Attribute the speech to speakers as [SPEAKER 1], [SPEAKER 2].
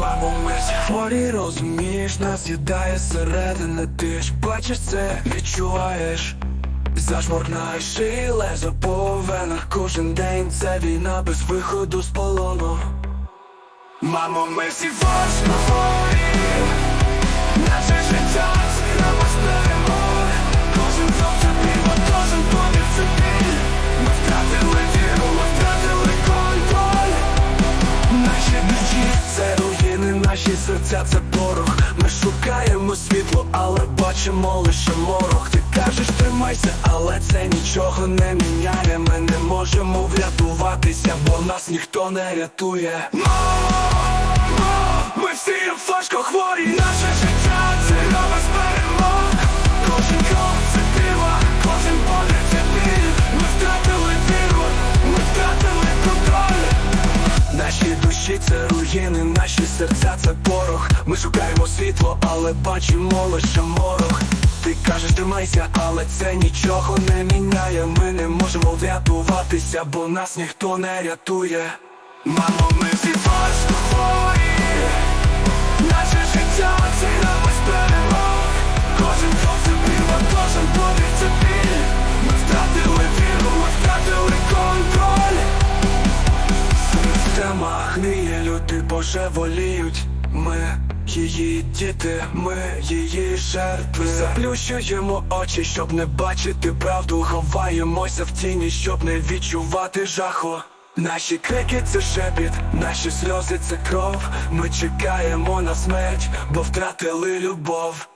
[SPEAKER 1] Мамо, ми всі хворі, розумієш, нас їдає середини ти ж бачиш це, відчуваєш. Зашморгнаєш і лезо по венах Кожен день це війна без виходу з полону. Мамо, ми всі важко хворі серця це порох. Ми шукаємо світло, але бачимо лише морок Ти кажеш тримайся, але це нічого не міняє. Ми не можемо врятуватися, бо нас ніхто не рятує. Мамо, Ми всі важко хворі, наше життя це нова Кожен крок кожен подих це біль. Ми втратили віру, ми втратили контроль. Наші душі це руїни, наші серця це порох. Ми шукаємо світло, але бачимо лише морок. Ти кажеш, тримайся, але це нічого не міняє. Ми не можемо врятуватися, бо нас ніхто не рятує. Мамо, ми всі хворі. Наше життя це гра без перемог. Кожен крок це пиво, кожен подих це біль. Ми втратили віру, ми втратили контроль. Система гниє, люди божеволіють Ми її діти, ми її жертви. Заплющуємо очі, щоб не бачити правду. Ховаємося в тіні, щоб не відчувати жаху. Наші крики це шепіт, наші сльози це кров. Ми чекаємо на смерть, бо втратили любов